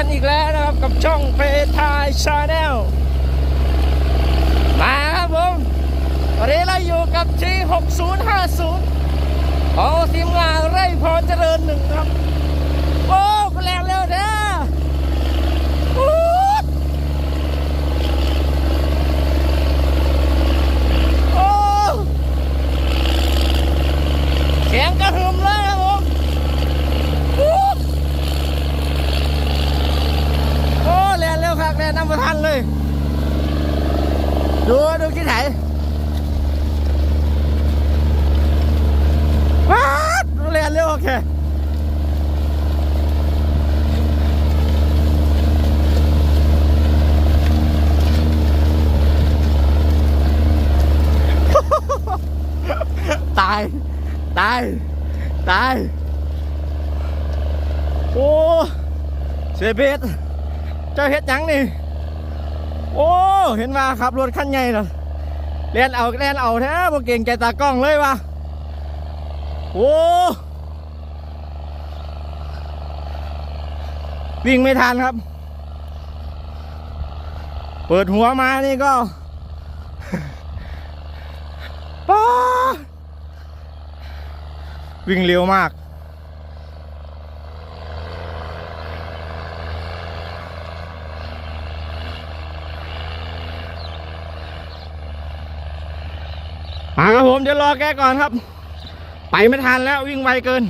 กันอีกแล้วนะครับกับช่องเพทายชาแนลมาครับผมวันนี้เราอยู่กับที6050ของทีมงานไร่พรเจริญหนึ่งครับ โอ้กูแรงเร็วเด้ออู้ดโอ้เสียงกระหึ่มเลยครับผมอู้ด โอ้เรียนเร็วครับเรียนน้ำประทันเลย ดูดูที่ไหนว้าดเรียนเร็วโอเค ตาย ตาย ตาย โอ้ เสียเบสเจ้าเฮ็ดยังนี่ โอ้ เห็นว่าขับรถคันใหญ่เหรอเลียนเอาเลียนเอาแท้บ่เก่งใจตากล้องเลยวะโอ้ วิ่งไม่ทันครับ เปิดหัวมานี่ก็ ป้า วิ่งเร็วมาก มาครับผมเดี๋ยวรอแกก่อนครับ ไปไม่ทันแล้ววิ่งไวเกิน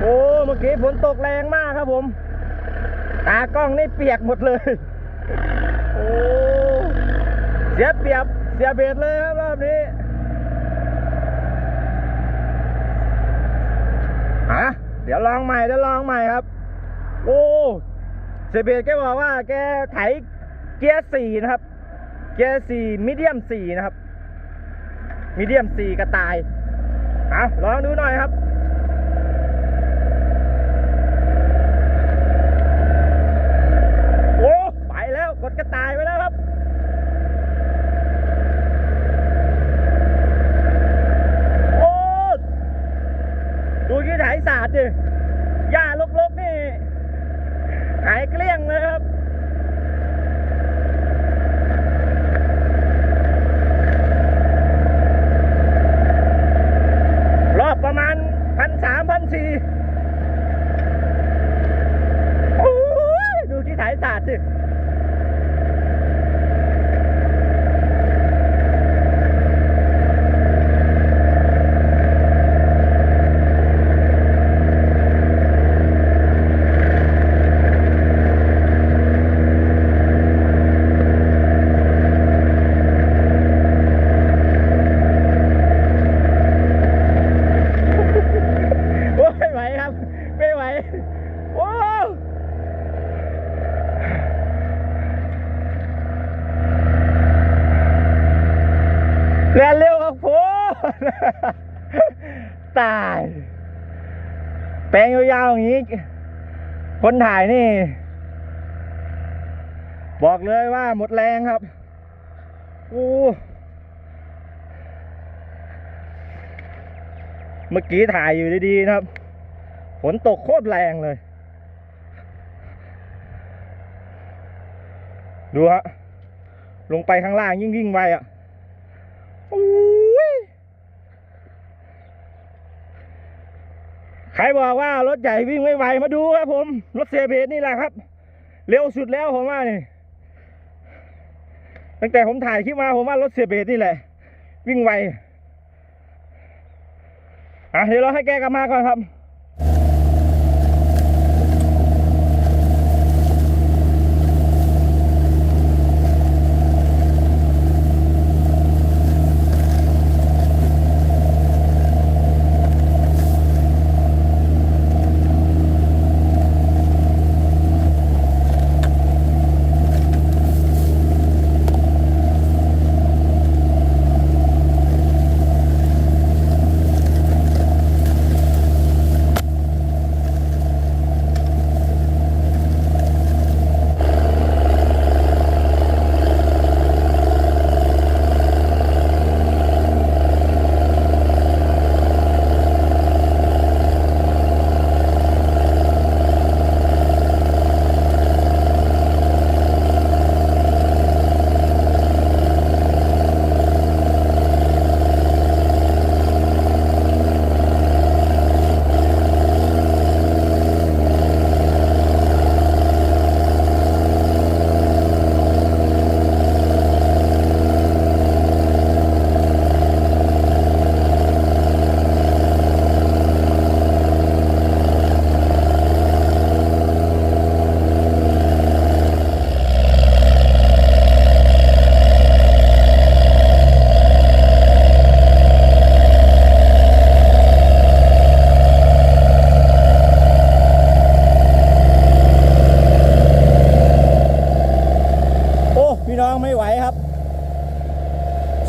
โอ้เมื่อกี้ฝนตกแรงมากครับผม ตากล้องนี่เปียกหมดเลย โอ้เสียเปียบเสียเบ็ดเลยครับรอบนี้ฮะเดี๋ยวลองใหม่เดี๋ยวลองใหม่ครับ โอ้เสียเบ็ดแกบอกว่า แกไถเกียร์สี่นะครับ เกียร์สี่มิเดียมสี่นะครับมิเดียมสี่กระต่ายเอาลองดูหน่อยครับ โอ้ ไปแล้ว กดกระต่ายไปแล้วครับ โอ้ ดูที่ไถศาสตร์ดิหญ้าลกๆนี่ หายเกลี้ยงเลยครับ รอบประมาณพั นสามพันสี่ดูที่ถ่ายศาสตร์สิโอ้ยไม่ไหวครับ ไม่ไหว โอ้ แซ่ลิ่วครับผมตาย แปลงยาวๆอย่างนี้ คนถ่ายนี่ บอกเลยว่าหมดแรงครับอู้เมื่อกี้ถ่ายอยู่ดีๆนะครับ ฝนตกโคตรแรงเลย ดูฮะ ลงไปข้างล่างยิ่งยิ่งๆไปอะอู้ย ใครบอกว่ารถใหญ่วิ่งไม่ไหวมาดูครับผม รถเซียเบรนี่แหละครับ เร็วสุดแล้วผมว่านี่ตั้งแต่ผมถ่ายคลิปมาผมว่ารถเซียเบรนี่แหละ วิ่งไวอะเดี๋ยวเราให้แกกลับมาก่อนครับ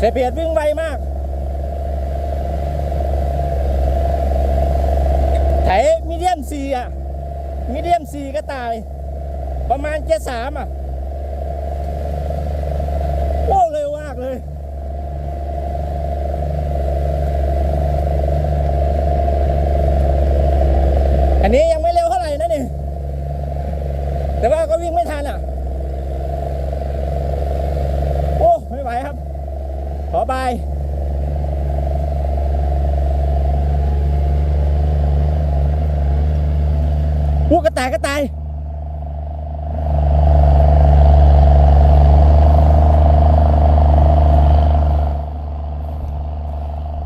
สเปียดวิ่งไวมากไถมีเดียมซีอะมีเดียมซีก็ตาย ประมาณเจ็ดสามอะ โอ้เร็วมากเลย อันนี้ยังไม่เร็วเท่าไหร่นะนี่ แต่ว่าก็วิ่งไม่ทันอะ โอ้ ไม่ไหวครับ ขอบาย อู้กระต่ายกระต่าย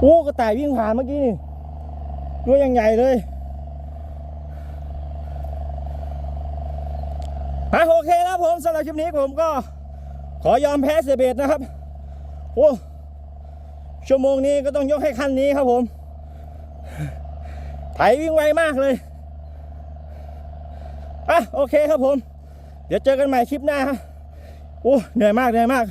อู้กระต่ายวิ่งผ่านเมื่อกี้นี่ตัวยังใหญ่เลยอะโอเคแล้วผมสำหรับคลิปนี้ผมก็ ขอยอมแพ้เสียเบตนะครับ โอ้ชั่วโมงนี้ก็ต้องยกให้คันนี้ครับผม ไถวิ่งไวมากเลย อะโอเคครับผม เดี๋ยวเจอกันใหม่คลิปหน้าฮะโอ้เหนื่อยมากเหนื่อยมาก